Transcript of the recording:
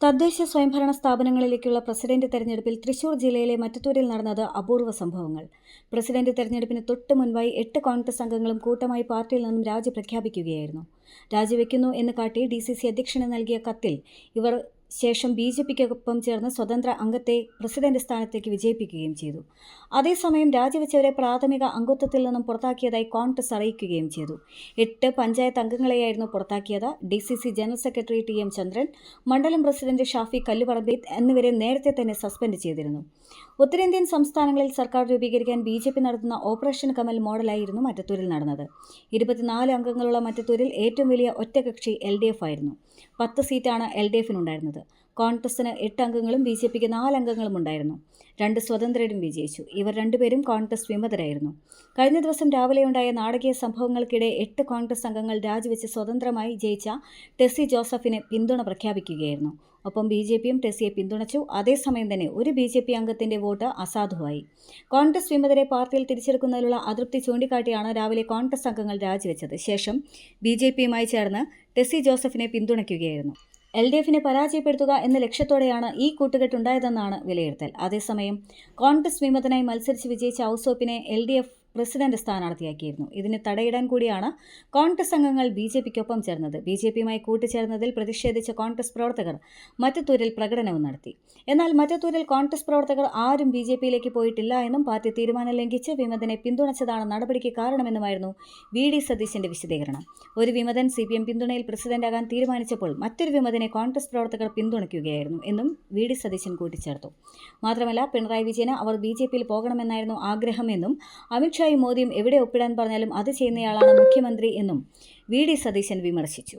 തദ്ദേശ സ്വയംഭരണ സ്ഥാപനങ്ങളിലേക്കുള്ള പ്രസിഡന്റ് തെരഞ്ഞെടുപ്പിൽ തൃശൂർ ജില്ലയിലെ മറ്റത്തൂരിൽ നടന്നത് അപൂർവ സംഭവങ്ങൾ. പ്രസിഡന്റ് തെരഞ്ഞെടുപ്പിന് തൊട്ട് മുൻപായി എട്ട് കോൺഗ്രസ് അംഗങ്ങളും കൂട്ടമായി പാർട്ടിയിൽ നിന്നും രാജി പ്രഖ്യാപിക്കുകയായിരുന്നു. രാജിവെക്കുന്നു എന്ന് കാട്ടി ഡി സി സി അധ്യക്ഷന് നൽകിയ കത്തിൽ ഇവർ ശേഷം ബി ജെ പിക്കൊപ്പം ചേർന്ന് സ്വതന്ത്ര അംഗത്തെ പ്രസിഡന്റ് സ്ഥാനത്തേക്ക് വിജയിപ്പിക്കുകയും ചെയ്തു. അതേസമയം രാജിവെച്ചവരെ പ്രാഥമിക അംഗത്വത്തിൽ നിന്നും പുറത്താക്കിയതായി കോൺഗ്രസ് അറിയിക്കുകയും ചെയ്തു. എട്ട് പഞ്ചായത്ത് അംഗങ്ങളെയായിരുന്നു പുറത്താക്കിയത്. D C C general secretary T M Chandran മണ്ഡലം പ്രസിഡന്റ് ഷാഫി കല്ലുപറമ്പി എന്നിവരെ നേരത്തെ തന്നെ സസ്പെൻഡ് ചെയ്തിരുന്നു. ഉത്തരേന്ത്യൻ സംസ്ഥാനങ്ങളിൽ സർക്കാർ രൂപീകരിക്കാൻ ബി ജെ പി നടത്തുന്ന ഓപ്പറേഷൻ കമൽ മോഡലായിരുന്നു മറ്റത്തൂരിൽ നടന്നത്. ഇരുപത്തിനാല് അംഗങ്ങളുള്ള മറ്റത്തൂരിൽ ഏറ്റവും വലിയ ഒറ്റകക്ഷി എൽ ഡി എഫ് ആയിരുന്നു. പത്ത് സീറ്റാണ് എൽ ഡി എഫിനുണ്ടായിരുന്നത്. കോൺഗ്രസിന് എട്ട് അംഗങ്ങളും ബി ജെ പിക്ക് നാല് അംഗങ്ങളും ഉണ്ടായിരുന്നു. രണ്ട് സ്വതന്ത്രരും വിജയിച്ചു. ഇവർ രണ്ടുപേരും കോൺഗ്രസ് വിമതരായിരുന്നു. കഴിഞ്ഞ ദിവസം രാവിലെയുണ്ടായ നാടകീയ സംഭവങ്ങൾക്കിടെ എട്ട് കോൺഗ്രസ് അംഗങ്ങൾ രാജിവെച്ച് സ്വതന്ത്രമായി ജയിച്ച ടെസ്സി ജോസഫിനെ പിന്തുണ പ്രഖ്യാപിക്കുകയായിരുന്നു. ഒപ്പം ബി ജെ പിയും ടെസ്സിയെ പിന്തുണച്ചു. അതേസമയം തന്നെ ഒരു ബി ജെ പി അംഗത്തിന്റെ വോട്ട് അസാധുവായി. കോൺഗ്രസ് വിമതരെ പാർട്ടിയിൽ തിരിച്ചെടുക്കുന്നതിലുള്ള അതൃപ്തി ചൂണ്ടിക്കാട്ടിയാണ് രാവിലെ കോൺഗ്രസ് അംഗങ്ങൾ രാജിവെച്ചത്. ശേഷം ബി ജെ പിയുമായി ചേർന്ന് ടെസ്സി ജോസഫിനെ പിന്തുണയ്ക്കുകയായിരുന്നു. എൽ ഡി എഫിനെ പരാജയപ്പെടുത്തുക എന്ന ലക്ഷ്യത്തോടെയാണ് ഈ കൂട്ടുകെട്ടുണ്ടായതെന്നാണ് വിലയിരുത്തൽ. അതേസമയം കോൺഗ്രസ് വിമതനായി മത്സരിച്ച് വിജയിച്ച ഔസോപ്പിനെ എൽ ഡി എഫ് പ്രസിഡന്റ് സ്ഥാനാർത്ഥിയാക്കിയിരുന്നു. ഇതിന് തടയിടാൻ കൂടിയാണ് കോൺഗ്രസ് അംഗങ്ങൾ ബി ജെ പിക്കൊപ്പം ചേർന്നത്. ബി ജെ പിയുമായി കൂട്ടുചേർന്നതിൽ പ്രതിഷേധിച്ച കോൺഗ്രസ് പ്രവർത്തകർ മറ്റത്തൂരിൽ പ്രകടനവും നടത്തി. എന്നാൽ മറ്റത്തൂരിൽ കോൺഗ്രസ് പ്രവർത്തകർ ആരും ബി ജെ പിയിലേക്ക് പോയിട്ടില്ല എന്നും പാർട്ടി തീരുമാനം ലംഘിച്ച് വിമതനെ പിന്തുണച്ചതാണ് നടപടിക്ക് കാരണമെന്നുമായിരുന്നു വി ഡി സതീശന്റെ വിശദീകരണം. ഒരു വിമതൻ സി പി എം പിന്തുണയിൽ പ്രസിഡന്റാകാൻ തീരുമാനിച്ചപ്പോൾ മറ്റൊരു വിമതനെ കോൺഗ്രസ് പ്രവർത്തകർ പിന്തുണയ്ക്കുകയായിരുന്നു എന്നും വി ഡി സതീശൻ കൂട്ടിച്ചേർത്തു. മാത്രമല്ല പിണറായി വിജയന് അവർ ബി ജെ പിയിൽ പോകണമെന്നായിരുന്നു ആഗ്രഹമെന്നും അമിത്ഷായും മോദിയും എവിടെ ഒപ്പിടാൻ പറഞ്ഞാലും അത് ചെയ്യുന്നയാളാണ് മുഖ്യമന്ത്രി എന്നും വി ഡി സതീശൻ വിമർശിച്ചു